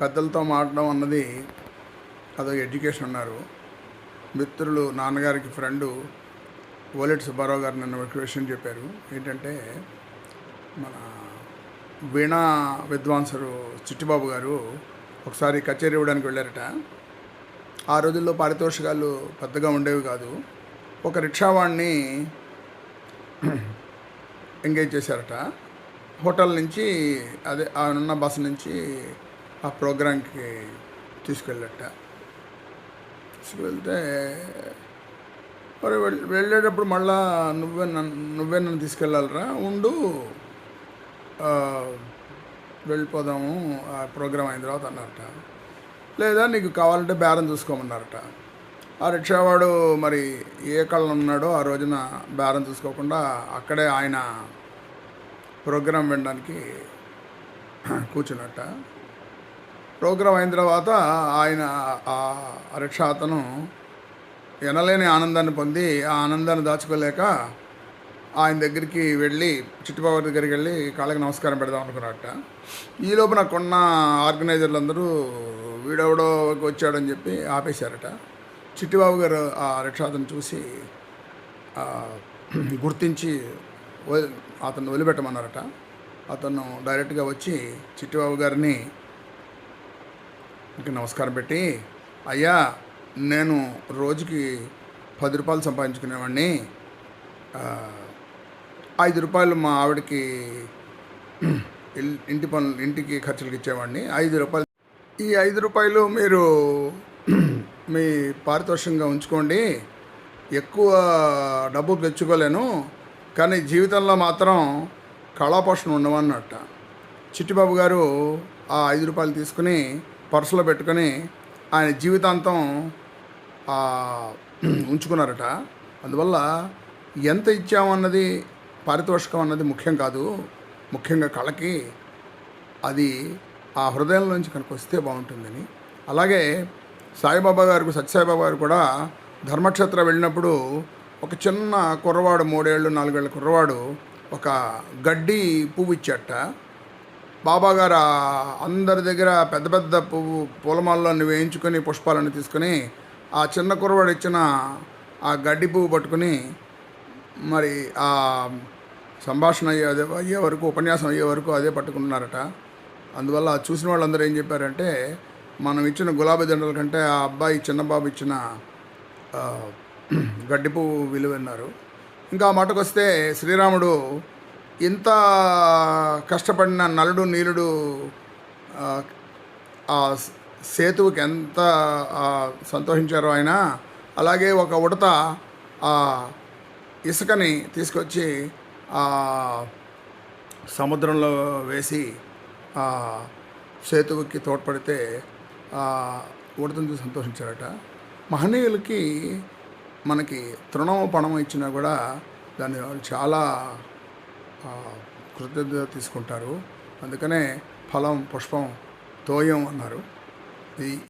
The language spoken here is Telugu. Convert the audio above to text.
పెద్దలతో మాట్లాడడం అన్నది అదో ఎడ్యుకేషన్ ఉన్నారు మిత్రులు నాన్నగారికి ఫ్రెండు ఓలెట్ సుబ్బారావు గారు నన్ను ఒక విషయం చెప్పారు. ఏంటంటే మన వీణా విద్వాంసరు చిట్టిబాబు గారు ఒకసారి కచేరీ ఇవ్వడానికి వెళ్ళారట. ఆ రోజుల్లో పారితోషికాలు పెద్దగా ఉండేవి కాదు. ఒక రిక్షావాణ్ణి ఎంగేజ్ చేశారట. హోటల్ నుంచి అదే ఆ ఉన్న బస్సు నుంచి ఆ ప్రోగ్రాంకి తీసుకెళ్ళట. తీసుకువెళ్తే మరి వెళ్ళేటప్పుడు మళ్ళా నువ్వే నన్ను నువ్వే నన్ను తీసుకెళ్ళాలరా ఉండు వెళ్ళిపోదాము ఆ ప్రోగ్రాం అయిన తర్వాత అన్నారట. లేదా నీకు కావాలంటే బేరం చూసుకోమన్నారట. ఆ రిక్షావాడు మరి ఏ కళ్ళు ఉన్నాడో ఆ రోజున బేరం చూసుకోకుండా అక్కడే ఆయన ప్రోగ్రాం వినడానికి కూర్చున్నట్ట. ప్రోగ్రాం అయిన తర్వాత ఆయన ఆ రిక్షా అతను ఎనలేని ఆనందాన్ని పొంది ఆ ఆనందాన్ని దాచుకోలేక ఆయన దగ్గరికి వెళ్ళి చిట్టుబాబు దగ్గరికి వెళ్ళి కాళ్ళకి నమస్కారం పెడదాం అనుకున్నట్ట ఈ లోపల కొన్న ఆర్గనైజర్లు అందరూ వీడెవడో వచ్చాడని చెప్పి ఆపేశారట. చిట్టిబాబు గారు ఆ రిక్షాతను చూసి గుర్తించి అతను వదిలిపెట్టమన్నారట. అతను డైరెక్ట్గా వచ్చి చిట్టిబాబు గారిని మీకు నమస్కారం పెట్టి అయ్యా నేను రోజుకి పది రూపాయలు సంపాదించుకునేవాడిని ఐదు రూపాయలు మా ఆవిడకి ఇంటి పనులు ఇంటికి ఖర్చులకు ఇచ్చేవాడిని ఐదు రూపాయలు ఈ ఐదు రూపాయలు మీరు మీ పారితోషికంగా ఉంచుకోండి. ఎక్కువ డబ్బు తెచ్చుకోలేను కానీ జీవితంలో మాత్రం కళాపోషణ ఉండవన్నట్ట. చిట్టిబాబు గారు ఆ ఐదు రూపాయలు తీసుకుని పర్సులో పెట్టుకొని ఆయన జీవితాంతం ఉంచుకున్నారట. అందువల్ల ఎంత ఇచ్చామన్నది పారితోషికం అన్నది ముఖ్యం కాదు. ముఖ్యంగా కళకి అది ఆ హృదయం నుంచి కనుక వస్తే బాగుంటుందని. అలాగే సాయిబాబా గారికి సత్యసాయిబాబా గారు కూడా ధర్మక్షేత్ర వెళ్ళినప్పుడు ఒక చిన్న కుర్రవాడు మూడేళ్ళు నాలుగేళ్ళ కుర్రవాడు ఒక గడ్డి పువ్వు ఇచ్చాట బాబా గారు అందరి దగ్గర పెద్ద పెద్ద పువ్వు పూలమాలను వేయించుకొని పుష్పాలను తీసుకొని ఆ చిన్న కుర్రవాడు ఇచ్చిన ఆ గడ్డి పువ్వు పట్టుకుని మరి ఆ సంభాషణ అయ్యే అదే అయ్యే వరకు ఉపన్యాసం అయ్యే వరకు అదే పట్టుకున్నారట. అందువల్ల చూసిన వాళ్ళందరూ ఏం చెప్పారంటే మనం ఇచ్చిన గులాబీ దండల కంటే ఆ అబ్బాయి చిన్నబాబు ఇచ్చిన గడ్డి పువ్వు విలువన్నారు ఇంకా మాటకొస్తే మాటకు వస్తే శ్రీరాముడు ఇంత కష్టపడిన నలుడు నీలుడు ఆ, సేతువుకి ఎంత సంతోషించారో ఆయన అలాగే ఒక ఉడత ఆ ఇసుకని తీసుకొచ్చి ఆ సముద్రంలో వేసి ఆ సేతువుకి తోడ్పడితే ఆ ఉడతను చూసి సంతోషించారట. మహనీయులకి మనకి తృణము పణము ఇచ్చినా కూడా దాన్ని వాళ్ళు చాలా కృతజ్ఞత తీసుకుంటారు. అందుకనే ఫలం పుష్పం తోయం అన్నారు. ఈ